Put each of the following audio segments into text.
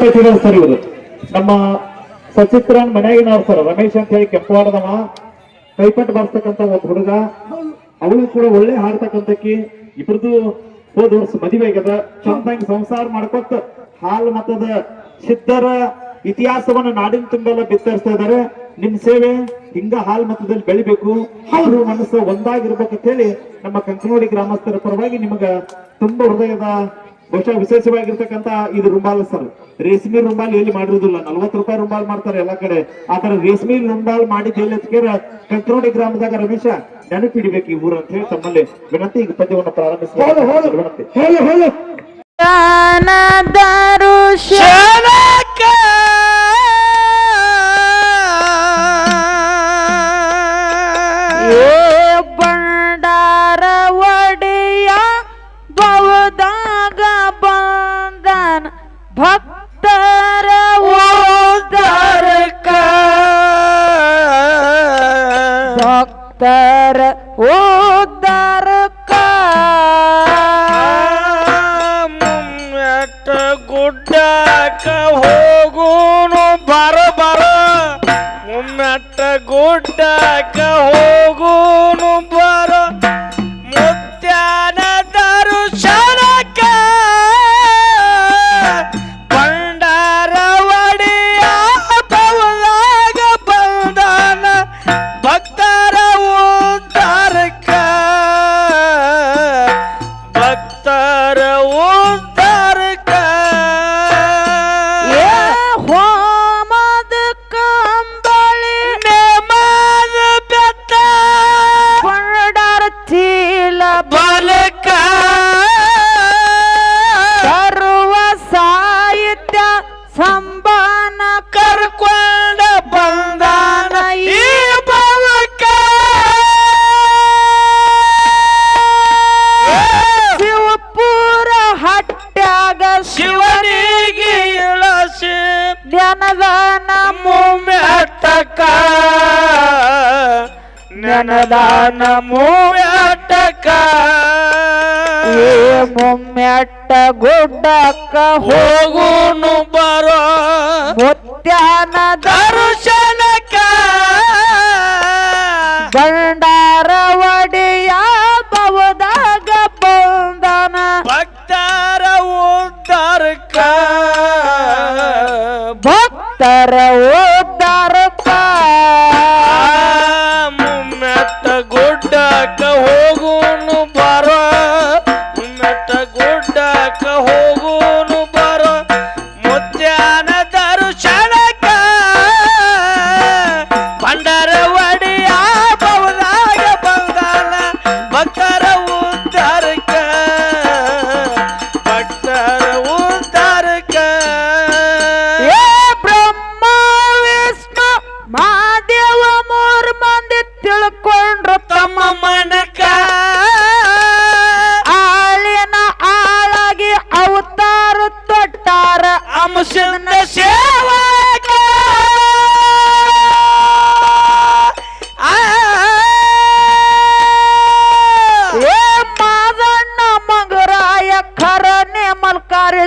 ಸಚಿವರು ಸರ್ ನಮ್ಮ ಸಚಿತ್ರನ್ ಮನೆಯಾಗಿನವ್ರು ಸರ್ ರಮೇಶ್ ಅಂತ ಹೇಳಿ ಕೆಂಪವಾಡದವ. ಕೈಪಟ್ಟು ಬಾರಿಸ್ತಕ್ಕಂತ ಒಬ್ಬ ಹುಡುಗ. ಅವಳು ಕೂಡ ಒಳ್ಳೆ ಹಾಡ್ತಕ್ಕಂತಕ್ಕಿ ಇಬ್ರದು ಹೋದ ವರ್ಷ ಮದುವೆ ಆಗ್ಯದ. ಚಂದಂಗ್ ಸಂಸಾರ ಮಾಡ್ಕೊತ ಹಾಲು ಮತದ ಸಿದ್ಧರ ಇತಿಹಾಸವನ್ನ ನಾಡಿನ ತುಂಬೆಲ್ಲ ಬಿತ್ತರಿಸ್ತಾ ಇದಾರೆ. ನಿಮ್ ಸೇವೆ ಹಿಂಗ ಹಾಲ್ ಮತದಲ್ಲಿ ಬೆಳಿಬೇಕು. ಅವರು ಮನಸ್ಸು ಒಂದಾಗಿರ್ಬೇಕಂತ ಹೇಳಿ ನಮ್ಮ ಕಂಕನೋಡಿ ಗ್ರಾಮಸ್ಥರ ಪರವಾಗಿ ನಿಮಗ ತುಂಬಾ ಹೃದಯದ ಬಹುಶಃ ವಿಶೇಷವಾಗಿರ್ತಕ್ಕಂತ ಇದು ರುಂಬಾಲ್ ಸರ್. ರೇಷ್ಮಿ ರುಮಾಲ್ ಎಲ್ಲಿ ಮಾಡಿರೋದಿಲ್ಲ. ನಲ್ವತ್ತು ರೂಪಾಯಿ ರುಮಾಲ್ ಮಾಡ್ತಾರೆ ಎಲ್ಲಾ ಕಡೆ. ಆತರ ರೇಷ್ಮಿ ರುಂಬಾಲ್ ಮಾಡಿದ ಎಲ್ಲಿ ಕಂಕ್ರೋಡಿ ಗ್ರಾಮದಾಗ ರಮೇಶ ನೆನಪಿಡಿಬೇಕು ಈ ಊರು ಅಂತ ಹೇಳಿ ತಮ್ಮಲ್ಲಿ ವಿನಂತಿ ಈಗ ಪದ್ಯವನ್ನು ಪ್ರಾರಂಭಿಸಬಹುದು ಭಕ್ತರ ಓದರ್ಕ ಭಕ್ತರ ಓದರ್ಕ ಮುಮ್ಮೆಟ್ಟ ಗುಡ್ಡಕ ಹೋಗುನು ಬರ ಬರ. ಮುಮ್ಮೆಟ್ಟ ಗುಡ್ಡಕ ಹೋಗುನು ಬರ ಉದ್ಧಾರಕ್ಕ ಜ್ಞಾನದಾನ ಮುಮ್ಮೆಟ್ಟಕ ನನದಾನ ಮುಮ್ಮೆಟ್ಟಕ ಏ ಮುಮ್ಮೆಟ್ಟ ಗುಡ್ಡಕ್ಕ ಹೋಗುನು ಬರೋ ಮುತ್ಯಾನ ದರ್ಶನಕ ಬಂಡಾರ ಒಡೆಯ ಬವದಾಗ ಬಂದನ. ಭಕ್ತರ ಉದ್ಧಾರಕ ಭಕ್ತರ ಉದ್ಧಾರಕ ಮುಮ್ಮೆತ್ತ ಗುಡ್ಡಕ್ಕ ಹೋಗುನು ಬರ. ಮುಮ್ಮೆತ್ತ ಗುಡ್ಡಕ್ಕ ಹೋಗುನು ಬರ. ಮುತ್ಯಾನ ದರ್ಶನಕ ಬಂಡರ ಒಡಿಯ ಬವದಾಗ ಬಂದಾನ ಭಕ್ತರ ಉದ್ಧಾರಕ ಭಕ್ತರ ಉದ್ಧಾರಕ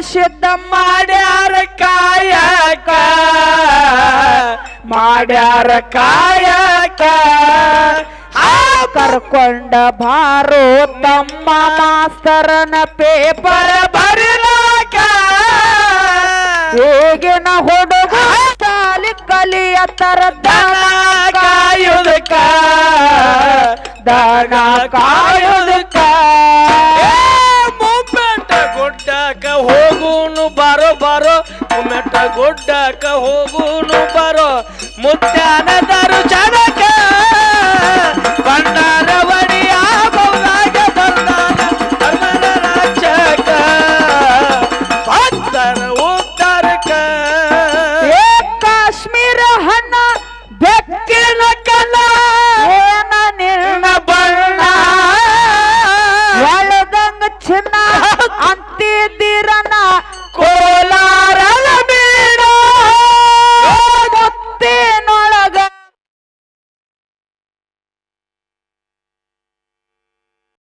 ಸಿದ್ಧಮ್ಮ ಮಾಡ್ಯಾರ ಕಾಯಕ. ಮಾಡ್ಯಾರ ಕಾಯಕ. ಆ ಕರ್ಕೊಂಡ ಭಾರೋ ತಮ್ಮ ಮಾಸ್ತರನ ಪೇಪರ್ ಬರಲಾಕ ಈಗಿನ ಹುಡುಗ ಸಾಲಿ ಕಲಿಯತರ ದನ ಕಾಯುದಕ. ದನ ಹೋಗುನು ಬಾರೋ ಬಾರೋ ಗುಮ್ಮಟ ಗುಡ್ಡಕ ಹೋಗುನು ಬಾರೋ ಮುತ್ತಾನ